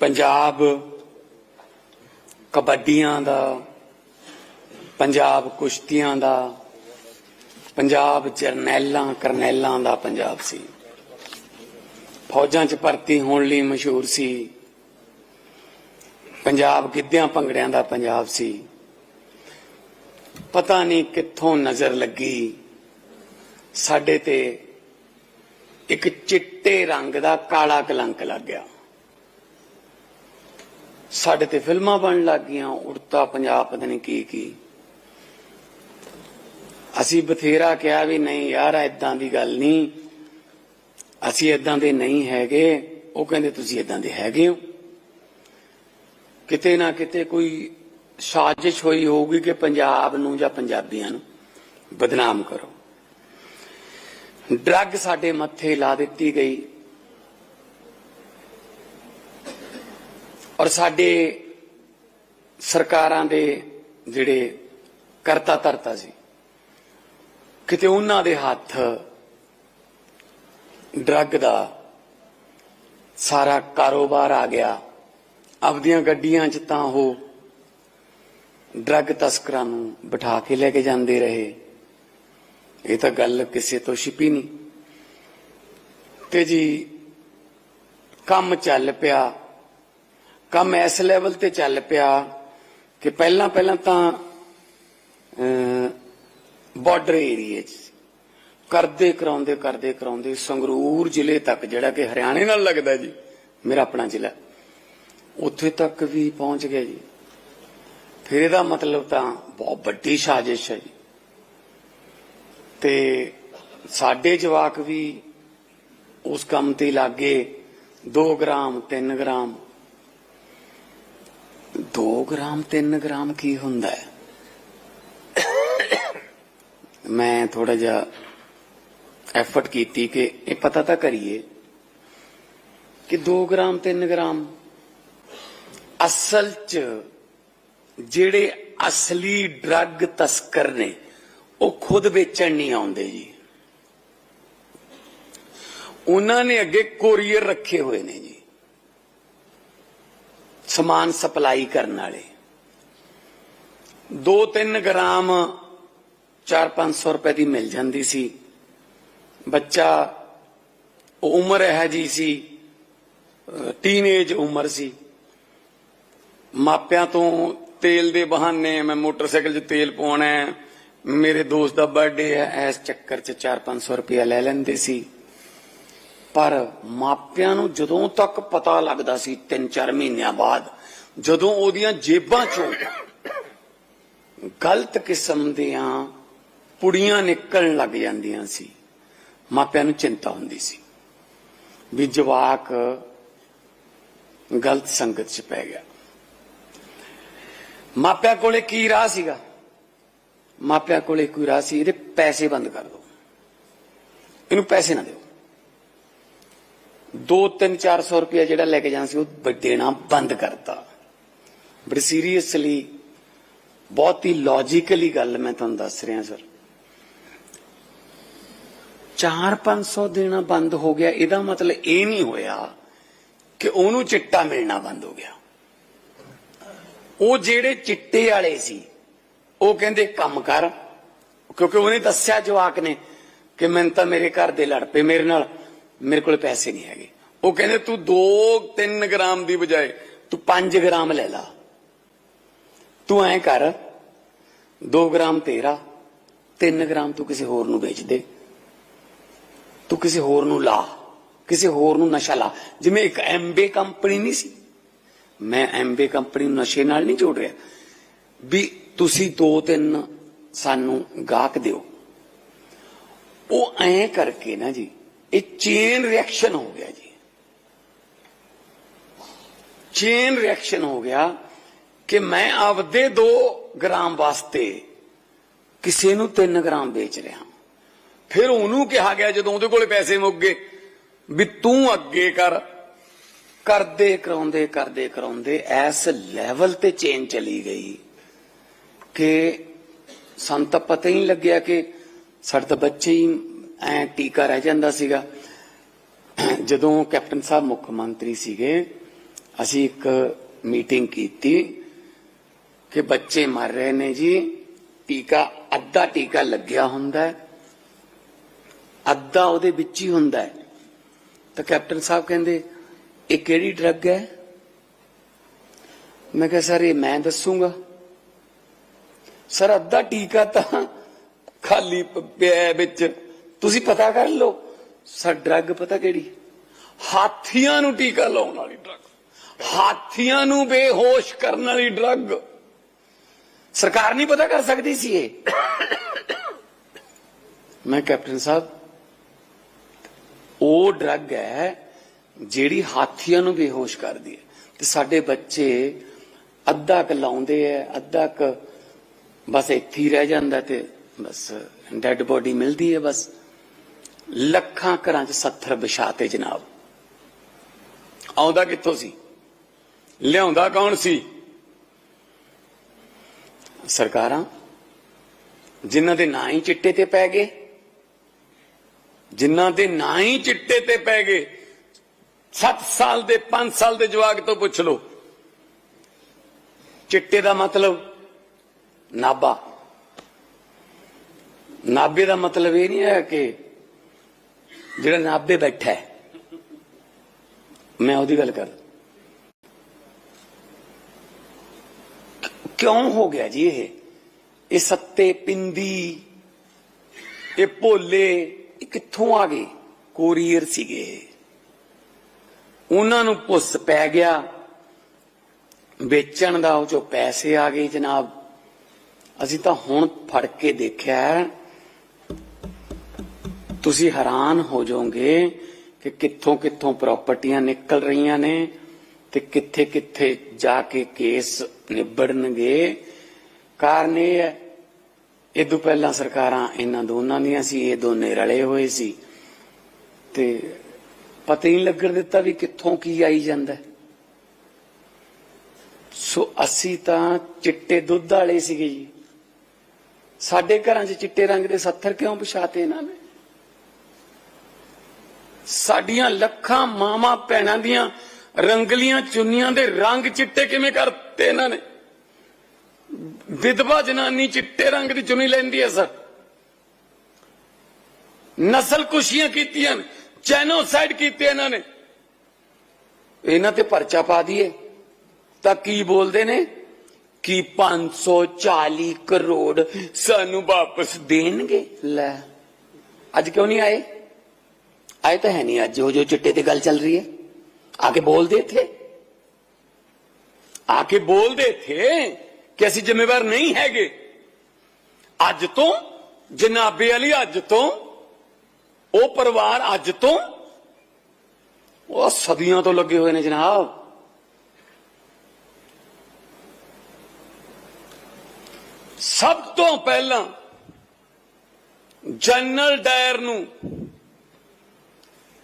ਪੰਜਾਬ ਕਬੱਡੀਆਂ ਦਾ, ਪੰਜਾਬ ਕੁਸ਼ਤੀਆਂ ਦਾ, ਪੰਜਾਬ ਜਰਨੈਲਾਂ, ਕਰਨੈਲਾਂ ਦਾ ਪੰਜਾਬ ਸੀ। ਫੌਜਾਂ 'ਚ ਭਰਤੀ ਹੋਣ ਲਈ ਮਸ਼ਹੂਰ ਸੀ। ਪੰਜਾਬ ਗਿੱਧਿਆਂ ਭੰਗੜਿਆਂ ਦਾ ਪੰਜਾਬ ਸੀ। ਪਤਾ ਨਹੀਂ ਕਿੱਥੋਂ ਨਜ਼ਰ ਲੱਗੀ। ਸਾਡੇ ਤੇ ਇੱਕ ਚਿੱਟੇ ਰੰਗ ਦਾ ਕਾਲਾ ਕਲੰਕ ਲੱਗ ਗਿਆ। ਸਾਡੇ ਤੇ ਫਿਲਮਾਂ ਬਣ ਲੱਗ ਗਈਆਂ, ਉੜਤਾ ਪੰਜਾਬ, ਪਤਾ ਨਹੀਂ ਕੀ ਕੀ। ਅਸੀਂ ਬਥੇਰਾ ਕਿਹਾ ਵੀ ਨਹੀਂ ਯਾਰ ਐਦਾਂ ਦੀ ਗੱਲ ਨਹੀਂ। ਅਸੀਂ ਐਦਾਂ ਦੇ ਨਹੀਂ ਹੈਗੇ। ਉਹ ਕਹਿੰਦੇ, ਤੁਸੀਂ ਐਦਾਂ ਦੇ ਹੈਗੇ ਹੋ। ਕਿਤੇ ਨਾ ਕਿਤੇ ਕੋਈ ਸਾਜ਼ਿਸ਼ ਹੋਈ ਹੋਊਗੀ ਕਿ ਪੰਜਾਬ ਨੂੰ ਜਾਂ ਪੰਜਾਬੀਆਂ ਨੂੰ ਬਦਨਾਮ ਕਰੋ। ਡਰੱਗ ਸਾਡੇ ਮੱਥੇ ਲਾ ਦਿੱਤੀ ਗਈ। ਔਰ ਸਾਡੇ ਸਰਕਾਰਾਂ ਦੇ ਜਿਹੜੇ ਕਰਤਾ ਧਰਤਾ ਸੀ, ਕਿਤੇ ਉਹਨਾਂ ਦੇ ਹੱਥ ਡਰੱਗ ਦਾ ਸਾਰਾ ਕਾਰੋਬਾਰ ਆ ਗਿਆ, ਆਪਦੀਆਂ ਗੱਡੀਆਂ 'ਚ ਤਾਂ ਉਹ ਡਰੱਗ ਤਸਕਰਾਂ ਨੂੰ ਬਿਠਾ ਕੇ ਲੈ ਕੇ ਜਾਂਦੇ ਰਹੇ। ਇਹ ਤਾਂ ਗੱਲ ਕਿਸੇ ਤੋਂ ਛਿਪੀ ਨਹੀਂ। ਤੇ ਜੀ, ਕੰਮ ਚੱਲ ਪਿਆ। ਕੰਮ ਇਸ ਲੈਵਲ ਤੇ ਚੱਲ ਪਿਆ ਕਿ ਪਹਿਲਾਂ ਪਹਿਲਾਂ ਤਾਂ ਬਾਰਡਰ ਏਰੀਏ 'ਚ ਕਰਦੇ ਕਰਾਉਂਦੇ ਕਰਦੇ ਕਰਾਉਂਦੇ ਸੰਗਰੂਰ ਜ਼ਿਲ੍ਹੇ ਤੱਕ, ਜਿਹੜਾ ਕਿ ਹਰਿਆਣੇ ਨਾਲ ਲੱਗਦਾ ਜੀ, ਮੇਰਾ ਆਪਣਾ ਜ਼ਿਲ੍ਹਾ। ਉੱਥੇ ਤੱਕ ਵੀ ਪਹੁੰਚ ਗਿਆ ਜੀ। ਫਿਰ ਇਹਦਾ ਮਤਲਬ ਤਾਂ ਬਹੁਤ ਵੱਡੀ ਸਾਜ਼ਿਸ਼ ਹੈ ਜੀ। ਤੇ ਸਾਡੇ ਜਵਾਕ ਵੀ ਉਸ ਕੰਮ ਤੇ ਲੱਗੇ 2 ਗ੍ਰਾਮ 3 ਗ੍ਰਾਮ। 2 ਗ੍ਰਾਮ 3 ਗ੍ਰਾਮ ਕੀ ਹੁੰਦਾ ਹੈ? ਮੈਂ ਥੋੜਾ ਜਿਹਾ ਐਫਰਟ ਕੀਤੀ ਕਿ ਇਹ ਪਤਾ ਤਾਂ ਕਰੀਏ ਕਿ 2 ਗ੍ਰਾਮ 3 ਗ੍ਰਾਮ ਅਸਲ ਚ ਜਿਹੜੇ ਅਸਲੀ ਡਰੱਗ ਤਸਕਰ ਨੇ, ਉਹ ਖੁਦ ਵੇਚਣ ਨਹੀਂ ਆਉਂਦੇ ਜੀ। ਉਹਨਾਂ ਨੇ ਅੱਗੇ ਕੋਰੀਅਰ ਰੱਖੇ ਹੋਏ ਨੇ ਜੀ। ਸਮਾਨ ਸਪਲਾਈ ਕਰਨ ਵਾਲੇ। 2-3 ਗ੍ਰਾਮ 4-500 ਰੁਪਏ ਦੀ ਮਿਲ ਜਾਂਦੀ ਸੀ। ਬੱਚਾ ਉਹ ਉਮਰ ਹੈ ਜੀ ਸੀ ਟੀਨੇਜ ਉਮਰ ਸੀ। ਮਾਪਿਆਂ ਤੋਂ ਤੇਲ ਦੇ ਬਹਾਨੇ ਮੈਂ ਮੋਟਰਸਾਈਕਲ 'ਚ ਤੇਲ ਪਾਉਣਾ ਮੇਰੇ ਦੋਸਤ ਦਾ ਬਰਥਡੇ ਹੈ, ਇਸ ਚੱਕਰ 'ਚ 4-500 ਰੁਪਇਆ ਲੈ ਲੈਂਦੇ ਸੀ। ਪਰ ਮਾਪਿਆਂ ਨੂੰ ਜਦੋਂ ਤੱਕ ਪਤਾ ਲੱਗਦਾ ਸੀ 3-4 ਮਹੀਨਿਆਂ ਬਾਅਦ, ਜਦੋਂ ਉਹਦੀਆਂ ਜੇਬਾਂ 'ਚੋਂ ਗਲਤ ਕਿਸਮ ਦੀਆਂ ਪੁੜੀਆਂ ਨਿਕਲਣ ਲੱਗ ਜਾਂਦੀਆਂ ਸੀ, ਮਾਪਿਆਂ ਨੂੰ ਚਿੰਤਾ ਹੁੰਦੀ ਸੀ ਵੀ ਜਵਾਕ ਗਲਤ ਸੰਗਤ 'ਚ ਪੈ ਗਿਆ। ਮਾਪਿਆਂ ਕੋਲੇ ਕੀ ਰਾਹ ਸੀਗਾ? ਮਾਪਿਆਂ ਕੋਲੇ ਕੋਈ ਰਾਹ ਸੀ, ਇਹਦੇ ਪੈਸੇ ਬੰਦ ਕਰ ਦਿਓ ਇਹਨੂੰ ਪੈਸੇ ਨਾ ਦਿਓ। 2-3 400 ਰੁਪਇਆ ਜਿਹੜਾ ਲੈ ਕੇ ਜਾਣਾ ਸੀ, ਉਹ ਦੇਣਾ ਬੰਦ ਕਰਤਾ। ਬੜੀ ਸੀਰੀਅਸਲੀ ਬਹੁਤ ਹੀ ਲੌਜੀਕਲੀ ਗੱਲ ਮੈਂ ਤੁਹਾਨੂੰ ਦੱਸ ਰਿਹਾ ਸਰ 4-500 ਦੇਣਾ ਬੰਦ ਹੋ ਗਿਆ, ਇਹਦਾ ਮਤਲਬ ਇਹ ਨਹੀਂ ਹੋਇਆ ਕਿ ਉਹਨੂੰ ਚਿੱਟਾ ਮਿਲਣਾ ਬੰਦ ਹੋ ਗਿਆ। ਉਹ ਜਿਹੜੇ ਚਿੱਟੇ ਵਾਲੇ ਸੀ, ਉਹ ਕਹਿੰਦੇ ਕੰਮ ਕਰ, ਕਿਉਂਕਿ ਉਹਨੇ ਦੱਸਿਆ ਜਵਾਕ ਨੇ ਕਿ ਮੈਨੂੰ ਤਾਂ ਮੇਰੇ ਘਰ ਦੇ ਲੜ ਪਏ, ਮੇਰੇ ਨਾਲ ਮੇਰੇ ਕੋਲ ਪੈਸੇ ਨਹੀਂ ਹੈਗੇ। ਉਹ ਕਹਿੰਦੇ, ਤੂੰ 2-3 ਗ੍ਰਾਮ ਦੀ ਬਜਾਏ ਤੂੰ 5 ਗ੍ਰਾਮ ਲੈ ਲਾ। ਤੂੰ ਐਂ ਕਰ 2 ਗ੍ਰਾਮ ਤੇਰਾ 3 ਗ੍ਰਾਮ ਤੂੰ ਕਿਸੇ ਹੋਰ ਨੂੰ ਵੇਚ ਦੇ। ਤੂੰ ਕਿਸੇ ਹੋਰ ਨੂੰ ਲਾ, ਕਿਸੇ ਹੋਰ ਨੂੰ ਨਸ਼ਾ ਲਾ। ਜਿਵੇਂ ਇੱਕ ਐਮਬੇ ਕੰਪਨੀ ਨਹੀਂ ਸੀ। ਮੈਂ ਐਮਬੇ ਕੰਪਨੀ ਨੂੰ ਨਸ਼ੇ ਨਾਲ ਨਹੀਂ ਜੋੜ ਰਿਹਾ। ਵੀ ਤੁਸੀਂ ਦੋ ਤਿੰਨ ਸਾਨੂੰ ਗਾਹਕ ਦਿਓ। ਉਹ ਐਂ ਕਰਕੇ ਨਾ ਜੀ ਇਹ ਚੇਨ ਰਿਐਕਸ਼ਨ ਹੋ ਗਿਆ ਜੀ। ਚੇਨ ਰਿਐਕਸ਼ਨ ਹੋ ਗਿਆ ਕਿ ਮੈਂ ਆਪਦੇ 2 ਗ੍ਰਾਮ ਵਾਸਤੇ ਕਿਸੇ ਨੂੰ 3 ਗ੍ਰਾਮ ਵੇਚ ਰਿਹਾ। ਫਿਰ ਉਹਨੂੰ ਕਿਹਾ ਗਿਆ, ਜਦੋਂ ਉਹਦੇ ਕੋਲੇ ਪੈਸੇ ਮੁੱਕ ਗਏ, ਵੀ ਤੂੰ ਅੱਗੇ ਕਰ। ਕਰਦੇ, ਕਰਾਉਂਦੇ ਕਰਦੇ, ਕਰਾਉਂਦੇ ਐਸ ਲੈਵਲ ਤੇ ਚੇਨ ਚਲੀ ਗਈ ਕਿ ਸਾਨੂੰ ਤਾਂ ਪਤਾ ਹੀ ਨਹੀਂ ਲੱਗਿਆ ਕਿ ਸਾਡੇ ਤਾਂ ਬੱਚੇ ਹੀ ਐ ਟੀਕਾ ਰਹਿ ਜਾਂਦਾ ਸੀਗਾ। ਜਦੋਂ ਕੈਪਟਨ ਸਾਹਿਬ ਮੁੱਖ ਮੰਤਰੀ ਸੀਗੇ, ਅਸੀਂ ਇੱਕ ਮੀਟਿੰਗ ਕੀਤੀ ਕਿ ਬੱਚੇ ਮਰ ਰਹੇ ਨੇ ਜੀ, ਟੀਕਾ, ਅੱਧਾ ਟੀਕਾ ਲੱਗਿਆ ਹੁੰਦਾ ਹੈ। ਅੱਧਾ ਉਹਦੇ ਵਿੱਚ ਹੀ ਹੁੰਦਾ ਹੈ। ਤਾਂ ਕੈਪਟਨ ਸਾਹਿਬ ਕਹਿੰਦੇ, ਇਹ ਕਿਹੜੀ ਡਰੱਗ ਹੈ? ਮੈਂ ਕਿਹਾ, ਸਰ, ਇਹ ਮੈਂ ਦੱਸੂਗਾ। ਸਰ, ਅੱਧਾ ਟੀਕਾ ਤਾਂ ਖਾਲੀ ਪਿਆ ਵਿੱਚ ਤੁਸੀਂ ਪਤਾ ਕਰ ਲਓ ਸਰ ਡਰੱਗ ਪਤਾ ਕਿਹੜੀ? ਹਾਥੀਆਂ ਨੂੰ ਟੀਕਾ ਲਾਉਣ ਵਾਲੀ ਡਰੱਗ। ਹਾਥੀਆਂ ਨੂੰ ਬੇਹੋਸ਼ ਕਰਨ ਵਾਲੀ ਡਰੱਗ। ਸਰਕਾਰ ਨਹੀਂ ਪਤਾ ਕਰ ਸਕਦੀ ਸੀ ਇਹ। ਮੈਂ ਕੈਪਟਨ ਸਾਹਿਬ, ਉਹ ਡਰੱਗ ਹੈ ਜਿਹੜੀ ਹਾਥੀਆਂ ਨੂੰ ਬੇਹੋਸ਼ ਕਰਦੀ ਹੈ। ਤੇ ਸਾਡੇ ਬੱਚੇ ਅੱਧਾ ਕ ਲਾਉਂਦੇ ਐ ਅੱਧਾ ਕ ਬਸ ਇੱਥੇ ਹੀ ਰਹਿ ਜਾਂਦਾ ਤੇ ਬਸ ਡੈੱਡ ਬੋਡੀ ਮਿਲਦੀ ਹੈ ਬਸ। ਲੱਖਾਂ ਘਰਾਂ 'ਚ 70 ਵਿਛਾਤੇ ਜਨਾਬ। ਆਉਂਦਾ ਕਿੱਥੋਂ ਸੀ? ਲਿਆਉਂਦਾ ਕੌਣ ਸੀ? ਸਰਕਾਰਾਂ, ਜਿਨ੍ਹਾਂ ਦੇ ਨਾਂ ਹੀ ਚਿੱਟੇ ਤੇ ਪੈ ਗਏ, ਜਿਨ੍ਹਾਂ ਦੇ ਨਾਂ ਹੀ ਚਿੱਟੇ ਤੇ ਪੈ ਗਏ 7 ਸਾਲ ਦੇ 5 ਸਾਲ ਦੇ ਜਵਾਕ ਤੋਂ ਪੁੱਛ ਲਓ। ਚਿੱਟੇ ਦਾ ਮਤਲਬ ਨਾਬਾ। ਨਾਬੇ ਦਾ ਮਤਲਬ ਇਹ ਨਹੀਂ ਹੈ ਕਿ ਜਿਹੜਾ ਨਾਬੇ ਬੈਠਾ ਹੈ, ਮੈਂ ਉਹਦੀ ਗੱਲ ਕਰ ਕਿਉਂ ਹੋ ਗਿਆ ਜੀ ਇਹ? ਇਹ ਸੱਤੇ ਪਿੰਦੀ, ਇਹ ਭੋਲੇ, ਇਹ ਕਿੱਥੋਂ ਆ ਗਏ? ਕੋਰੀਅਰ ਸੀਗੇ। ਉਹਨਾਂ ਨੂੰ ਪੁੱਸ ਪੈ ਗਿਆ, ਵੇਚਣ ਦਾ ਉਹ ਜੋ ਪੈਸੇ ਆ ਗਏ ਜਨਾਬ। ਅਸੀਂ ਤਾਂ ਹੁਣ ਫੜ ਕੇ ਦੇਖਿਆ ਹੈ। ਤੁਸੀਂ ਹੈਰਾਨ ਹੋ ਜਾਓਗੇ ਕਿ ਕਿੱਥੋਂ ਕਿੱਥੋਂ ਪ੍ਰਾਪਰਟੀਆਂ ਨਿਕਲ ਰਹੀਆਂ ਨੇ ਤੇ ਕਿੱਥੇ ਕਿੱਥੇ ਜਾ ਕੇ ਕੇਸ ਨਿਬੜਨਗੇ। ਕਾਰਨ ਇਹ ਹੈ, ਇਹ ਤੋਂ ਪਹਿਲਾਂ ਸਰਕਾਰਾਂ ਇਹਨਾਂ ਦੋਨਾਂ ਦੀਆਂ ਸੀ, ਇਹ ਦੋਨੇ ਰਲੇ ਹੋਏ ਸੀ। ਤੇ ਪਤਾ ਹੀ ਨਹੀਂ ਲੱਗਣ ਦਿੱਤਾ ਵੀ ਕਿੱਥੋਂ ਕੀ ਆਈ ਜਾਂਦਾ ਸੋ ਅਸੀਂ ਤਾਂ ਚਿੱਟੇ ਦੁੱਧ ਵਾਲੇ ਸੀਗੇ ਜੀ। ਸਾਡੇ ਘਰਾਂ 'ਚ ਚਿੱਟੇ ਰੰਗ ਦੇ 70 ਕਿਉਂ ਪਛਾਤੇ ਇਹਨਾਂ ਨੇ? ਸਾਡੀਆਂ ਲੱਖਾਂ ਮਾਵਾਂ ਭੈਣਾਂ ਦੀਆਂ ਰੰਗਲੀਆਂ ਚੁੰਨੀਆਂ ਦੇ ਰੰਗ ਚਿੱਟੇ ਕਿਵੇਂ ਕਰਤੇ ਇਹਨਾਂ ਨੇ? ਵਿਧਵਾ ਜਨਾਨੀ ਚਿੱਟੇ ਰੰਗ ਦੀ ਚੁੰਨੀ ਲੈਂਦੀ ਹੈ ਸਰ। ਨਸਲ ਕੁਸ਼ੀਆਂ ਕੀਤੀਆਂ ਨੇ ਜੈਨੋਸਾਈਡ ਕੀਤੇ ਇਹਨਾਂ ਨੇ। ਇਹਨਾਂ ਤੇ ਪਰਚਾ ਪਾ ਦਈਏ। ਤਾਂ ਕੀ ਬੋਲਦੇ ਨੇ? ਕਿ 540 ਕਰੋੜ ਸਾਨੂੰ ਵਾਪਸ ਦੇਣਗੇ? ਲੈ, ਅੱਜ ਕਿਉਂ ਨਹੀਂ ਆਏ? ਆਏ ਤਾਂ ਹੈ ਨਹੀਂ ਅੱਜ ਜੋ ਜੋ ਚਿੱਟੇ ਤੇ ਗੱਲ ਚੱਲ ਰਹੀ ਹੈ। ਆ ਕੇ ਬੋਲਦੇ ਇੱਥੇ? ਆ ਕੇ ਬੋਲਦੇ ਇੱਥੇ ਕਿ ਅਸੀਂ ਜ਼ਿੰਮੇਵਾਰ ਨਹੀਂ ਹੈਗੇ। ਅੱਜ ਤੋਂ, ਜਨਾਬੇ ਵਾਲੀ ਅੱਜ ਤੋਂ, ਉਹ ਪਰਿਵਾਰ ਅੱਜ ਤੋਂ, ਉਹ ਸਦੀਆਂ ਤੋਂ ਲੱਗੇ ਹੋਏ ਨੇ ਜਨਾਬ। ਸਭ ਤੋਂ ਪਹਿਲਾਂ ਜਨਰਲ ਡਾਇਰ ਨੂੰ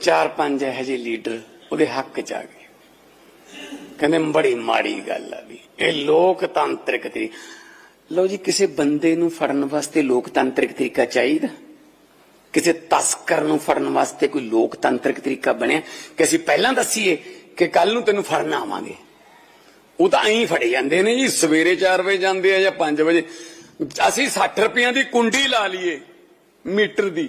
ਚਾਰ ਪੰਜ ਇਹੋ ਜਿਹੇ ਲੀਡਰ ਉਹਦੇ ਹੱਕ ਚ ਆ ਗਏ। ਕਹਿੰਦੇ ਬੜੀ ਮਾੜੀ ਗੱਲ ਆ ਵੀ ਇਹ ਲੋਕਤੰਤਰਿਕ ਤਰੀ ਲਓ ਜੀ, ਕਿਸੇ ਬੰਦੇ ਨੂੰ ਫੜਨ ਵਾਸਤੇ ਲੋਕਤੰਤਰਿਕ ਤਰੀਕਾ ਚਾਹੀਦਾ? ਕਿਸੇ ਤਸਕਰ ਨੂੰ ਫੜਨ ਵਾਸਤੇ ਕੋਈ ਲੋਕਤੰਤਰਿਕ ਤਰੀਕਾ ਬਣਿਆ? ਕਿ ਅਸੀਂ ਪਹਿਲਾਂ ਦੱਸੀਏ ਕਿ ਕੱਲ ਨੂੰ ਤੈਨੂੰ ਫੜਨ ਆਵਾਂਗੇ? ਉਹ ਤਾਂ ਐਂ ਫੜੇ ਜਾਂਦੇ ਨੇ ਜੀ, ਸਵੇਰੇ 4 ਵਜੇ ਜਾਂਦੇ ਆ ਜਾਂ 5 ਵਜੇ। ਅਸੀਂ 60 ਰੁਪਈਆਂ ਦੀ ਕੁੰਡੀ ਲਾ ਲਈਏ, ਮੀਟਰ ਦੀ।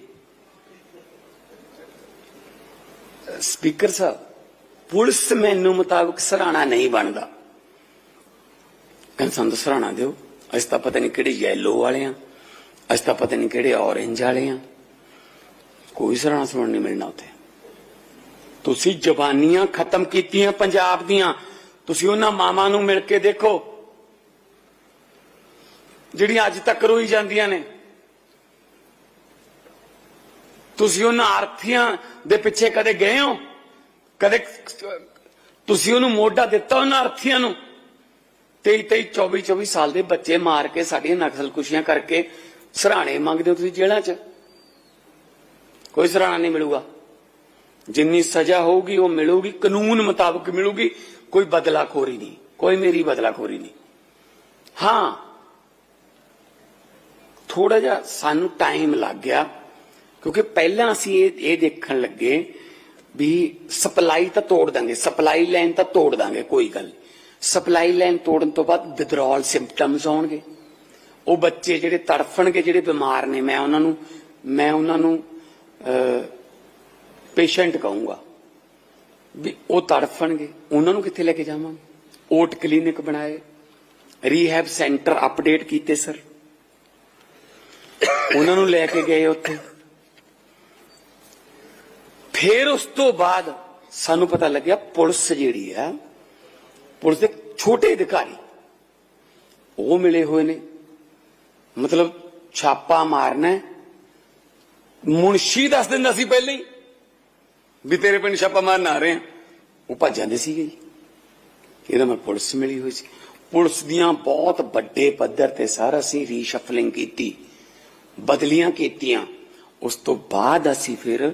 ਸਪੀਕਰ ਸਾਹਿਬ, ਪੁਲਿਸ ਮੈਨੂੰ ਮੁਤਾਬਕ ਸਰਾਣਾ ਨਹੀਂ ਬਣਦਾ। ਕਹਿੰਦੇ ਸਾਨੂੰ ਤਾਂ ਸਰਾਣਾ ਦਿਓ। ਅਸੀਂ ਤਾਂ ਪਤਾ ਨਹੀਂ ਕਿਹੜੇ ਯੈਲੋ ਵਾਲੇ ਆ ਅਸੀਂ ਤਾਂ ਪਤਾ ਨਹੀਂ ਕਿਹੜੇ ਔਰੇਂਜ ਵਾਲੇ ਆ ਕੋਈ ਸਰਾਣਾ ਸੁਣਨ ਨਹੀਂ ਮਿਲਣਾ ਉੱਥੇ। ਤੁਸੀਂ ਜ਼ਬਾਨੀਆਂ ਖਤਮ ਕੀਤੀਆਂ ਪੰਜਾਬ ਦੀਆਂ। ਤੁਸੀਂ ਉਹਨਾਂ ਮਾਵਾਂ ਨੂੰ ਮਿਲ ਕੇ ਦੇਖੋ। ਜਿਹੜੀਆਂ ਅੱਜ ਤੱਕ ਰੋਈ ਜਾਂਦੀਆਂ ਨੇ। ਤੁਸੀਂ ਉਹਨਾਂ ਆਰਥੀਆਂ ਦੇ ਪਿੱਛੇ ਕਦੇ ਗਏ ਹੋ? ਕਦੇ, ਤੁਸੀਂ ਉਹਨੂੰ ਮੋਢਾ ਦਿੱਤਾ ਉਹਨਾਂ ਆਰਥੀਆਂ ਨੂੰ? 23 23 24 24 ਸਾਲ ਦੇ ਬੱਚੇ ਮਾਰ ਕੇ ਸਾਡੀਆਂ ਨਕਸਲਕੁਸ਼ੀਆਂ ਕਰਕੇ ਸਰਾਣੇ ਮੰਗਦੇ ਹੋ ਤੁਸੀਂ ਜੇਲ੍ਹਾਂ 'ਚ? ਕੋਈ ਸਰਾਣਾ ਨਹੀਂ ਮਿਲੂਗਾ। ਜਿੰਨੀ ਸਜ਼ਾ ਹੋਊਗੀ, ਉਹ ਮਿਲੂਗੀ, ਕਾਨੂੰਨ ਮੁਤਾਬਕ ਮਿਲੂਗੀ, ਕੋਈ ਬਦਲਾਖੋਰੀ ਨਹੀਂ, ਕੋਈ ਮੇਰੀ ਬਦਲਾਖੋਰੀ ਨਹੀਂ। ਹਾਂ ਥੋੜਾ ਜਿਹਾ ਸਾਨੂੰ ਟਾਈਮ ਲੱਗ ਗਿਆ। ਕਿਉਂਕਿ ਪਹਿਲਾਂ ਅਸੀਂ ਇਹ ਇਹ ਦੇਖਣ ਲੱਗੇ ਵੀ ਸਪਲਾਈ ਤਾਂ ਤੋੜ ਦਾਂਗੇ, ਸਪਲਾਈ ਲਾਈਨ ਤਾਂ ਤੋੜ ਦਾਂਗੇ, ਕੋਈ ਗੱਲ ਨਹੀਂ। ਸਪਲਾਈ ਲਾਈਨ ਤੋੜਨ ਤੋਂ ਬਾਅਦ ਵਿਦਰੋਲ ਸਿੰਪਟਮਸ ਆਉਣਗੇ। ਉਹ ਬੱਚੇ ਜਿਹੜੇ ਤੜਫਣਗੇ, ਜਿਹੜੇ ਬਿਮਾਰ ਨੇ, ਮੈਂ ਉਹਨਾਂ ਨੂੰ ਮੈਂ ਉਹਨਾਂ ਨੂੰ ਪੇਸ਼ੈਂਟ ਕਹੂੰਗਾ ਵੀ ਉਹ ਤੜਫਣਗੇ। ਉਹਨਾਂ ਨੂੰ ਕਿੱਥੇ ਲੈ ਕੇ ਜਾਵਾਂਗੇ? ਓਟ ਕਲੀਨਿਕ ਬਣਾਏ। ਰੀਹੈਬ ਸੈਂਟਰ ਅਪਡੇਟ ਕੀਤੇ, ਸਰ। ਉਹਨਾਂ ਨੂੰ ਲੈ ਕੇ ਗਏ ਉੱਥੇ। ਫਿਰ ਉਸ ਤੋਂ ਬਾਅਦ ਸਾਨੂੰ ਪਤਾ ਲੱਗਿਆ ਪੁਲਿਸ ਜਿਹੜੀ ਆ, ਪੁਲਿਸ ਦੇ ਛੋਟੇ ਅਧਿਕਾਰੀ, ਉਹ ਮਿਲੇ ਹੋਏ ਨੇ। ਮਤਲਬ ਛਾਪਾ ਮਾਰਨਾ ਮੁਨਸ਼ੀ ਦੱਸ ਦਿੰਦਾ ਸੀ ਪਹਿਲਾਂ ਹੀ ਵੀ ਤੇਰੇ ਪਿੰਡ ਛਾਪਾ ਮਾਰਨ ਆ ਰਹੇ ਆ। ਉਹ ਭੱਜ ਜਾਂਦੇ ਸੀਗੇ ਜੀ। ਇਹਦਾ ਮੈਂ ਪੁਲਿਸ ਮਿਲੀ ਹੋਈ ਸੀ। ਪੁਲਿਸ ਦੀਆਂ ਬਹੁਤ ਵੱਡੇ ਪੱਧਰ ਤੇ ਸਾਰਾ ਅਸੀਂ ਰੀਸ਼ਫਲਿੰਗ ਕੀਤੀ, ਬਦਲੀਆਂ ਕੀਤੀਆਂ। ਉਸ ਤੋਂ ਬਾਅਦ ਅਸੀਂ ਫਿਰ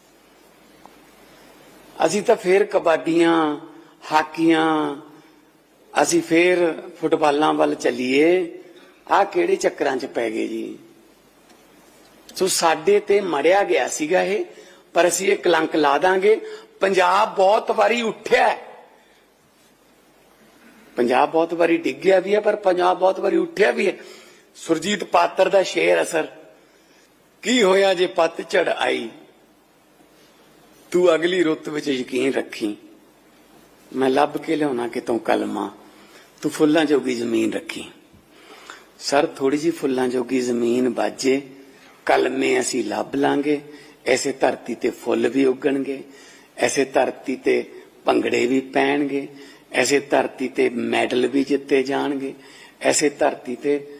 ਅਸੀਂ ਤਾਂ ਫੇਰ ਕਬੱਡੀਆਂ, ਹਾਕੀਆਂ, ਅਸੀਂ ਫੇਰ ਫੁੱਟਬਾਲਾਂ ਵੱਲ ਚੱਲੀਏ। ਆ ਕਿਹੜੇ ਚੱਕਰਾਂ 'ਚ ਪੈ ਗਏ ਜੀ? ਸੋ ਸਾਡੇ ਤੇ ਮੜਿਆ ਗਿਆ ਸੀਗਾ ਇਹ, ਪਰ ਅਸੀਂ ਇਹ ਕਲੰਕ ਲਾ ਦਾਂਗੇ। ਪੰਜਾਬ ਬਹੁਤ ਵਾਰੀ ਉੱਠਿਆ ਪੰਜਾਬ ਬਹੁਤ ਵਾਰੀ ਡਿੱਗਿਆ ਵੀ ਹੈ, ਪਰ ਪੰਜਾਬ ਬਹੁਤ ਵਾਰੀ ਉੱਠਿਆ ਵੀ ਹੈ। ਸੁਰਜੀਤ ਪਾਤਰ ਦਾ ਸ਼ੇਰ ਅਸਰ। ਕੀ ਹੋਇਆ ਜੇ ਪੱਤ ਝੜ ਆਈ? ਤੂੰ ਅਗਲੀ ਰੁੱਤ ਵਿੱਚ ਯਕੀਨ ਰੱਖੀ। ਮੈਂ ਲੱਭ ਕੇ ਲਿਆਉਣਾ ਕਿਤੋਂ ਕਲਮਾ। ਤੂੰ ਫੁੱਲਾਂ ਜੋਗੀ ਜ਼ਮੀਨ ਰੱਖੀ। ਸਰ ਥੋੜੀ ਜੀ ਫੁੱਲਾਂ ਜੋਗੀ ਜ਼ਮੀਨ ਬਾਜੇ। ਕਲਮੇ ਅਸੀਂ ਲੱਭ ਲਾਂਗੇ। ਐਸੇ ਧਰਤੀ ਤੇ ਫੁੱਲ ਵੀ ਉੱਗਣਗੇ। ਐਸੇ ਧਰਤੀ ਤੇ ਭੰਗੜੇ ਵੀ ਪੈਣਗੇ। ਐਸੇ ਧਰਤੀ ਤੇ ਮੈਡਲ ਵੀ ਜਿੱਤੇ ਜਾਣਗੇ। ਐਸੇ ਧਰਤੀ ਤੇ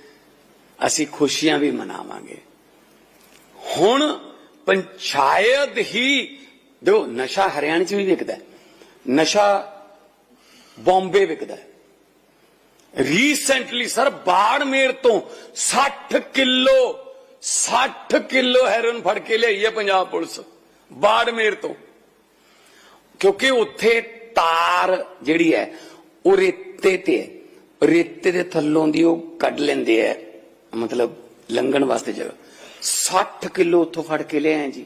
ਅਸੀਂ ਖੁਸ਼ੀਆਂ ਵੀ ਮਨਾਵਾਂਗੇ। ਹੁਣ ਪੰਚਾਇਤ ਹੀ ਦੇਖੋ, ਨਸ਼ਾ ਹਰਿਆਣੇ ਚ ਵੀ ਵਿਕਦਾ ਨਸ਼ਾ ਬੰਬੇ ਵਿਕਦਾ ਰੀਸੈਂਟਲੀ ਸਰ, ਬਾੜਮੇਰ ਤੋਂ 60 ਕਿਲੋ 60 ਕਿਲੋ ਹੈਰੋਇਨ ਫੜ ਕੇ ਲਿਆਈ ਹੈ ਪੰਜਾਬ ਪੁਲਿਸ, ਬਾੜਮੇਰ ਤੋਂ। ਕਿਉਂਕਿ ਉੱਥੇ ਤਾਰ ਜਿਹੜੀ ਹੈ, ਉਹ ਰੇਤੇ ਤੇ ਹੈ। ਰੇਤੇ ਦੇ ਥੱਲੋਂ ਦੀ ਉਹ ਕੱਢ ਲੈਂਦੇ ਹੈ, ਮਤਲਬ ਲੰਘਣ ਵਾਸਤੇ ਜਗ੍ਹਾ। 60 ਕਿਲੋ ਉੱਥੋਂ ਫੜ ਕੇ ਲਿਆਏ ਜੀ।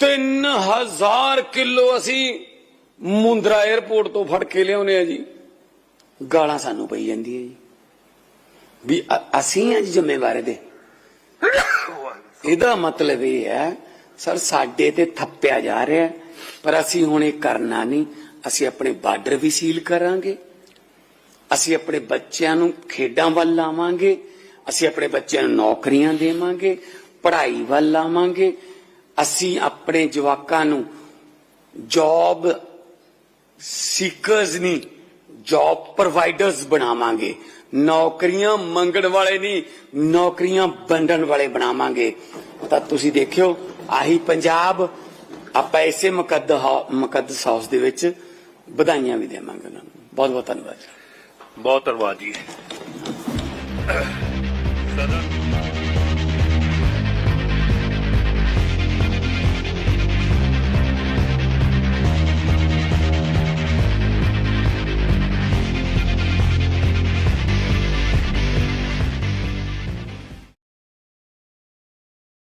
3000 ਕਿਲੋ ਅਸੀਂ ਮੁੰਦਰਾ 에ਅਰਪੋਰਟ ਤੋਂ ਫੜ ਕੇ ਲਿਆਉਨੇ ਆ ਜੀ। ਗਾਲਾਂ ਸਾਨੂੰ ਪਈ ਜਾਂਦੀ ਹੈ ਜੀ। ਵੀ ਅ- ਅਸੀਂ ਅੱਜ ਜ਼ਿੰਮੇਵਾਰ ਦੇ ਇਹਦਾ ਮਤਲਬ ਇਹ ਹੈ, ਸਰ ਸਾਡੇ ਤੇ ਥੱਪਿਆ ਜਾ ਰਿਹਾ ਪਰ ਅਸੀਂ ਹੁਣ ਇਹ ਕਰਨਾ ਨਹੀਂ। ਅਸੀਂ ਆਪਣੇ ਬਾਰਡਰ ਵੀ ਸੀਲ ਕਰਾਂਗੇ। ਅਸੀਂ ਆਪਣੇ ਬੱਚਿਆਂ ਨੂੰ ਖੇਡਾਂ ਵੱਲ ਲਾਵਾਂਗੇ। ਅਸੀਂ ਆਪਣੇ ਬੱਚਿਆਂ ਨੂੰ ਨੌਕਰੀਆਂ ਦੇਵਾਂਗੇ, ਪੜ੍ਹਾਈ ਵੱਲ ਲਾਵਾਂਗੇ। ਅਸੀਂ ਆਪਣੇ ਜਵਾਕਾਂ ਨੂੰ ਜੌਬ ਸੀਕਰਸ ਨਹੀਂ ਜੌਬ ਪ੍ਰੋਵਾਈਡਰਸ ਬਣਾਵਾਂਗੇ। ਨੌਕਰੀਆਂ ਮੰਗਣ ਵਾਲੇ ਨਹੀਂ, ਨੌਕਰੀਆਂ ਵੰਡਣ ਵਾਲੇ ਬਣਾਵਾਂਗੇ। ਤਾਂ ਤੁਸੀਂ ਦੇਖਿਓ, ਆਹੀ ਪੰਜਾਬ, ਆਪਾਂ ਇਸੇ ਮੁਕੱਦ ਮੁਕੱਦਸ ਹਾਊਸ ਦੇ ਵਿੱਚ ਵਧਾਈਆਂ ਵੀ ਦੇਵਾਂਗੇ ਉਹਨਾਂ ਨੂੰ। ਬਹੁਤ ਬਹੁਤ ਧੰਨਵਾਦ ਬਹੁਤ ਧੰਨਵਾਦ ਜੀ।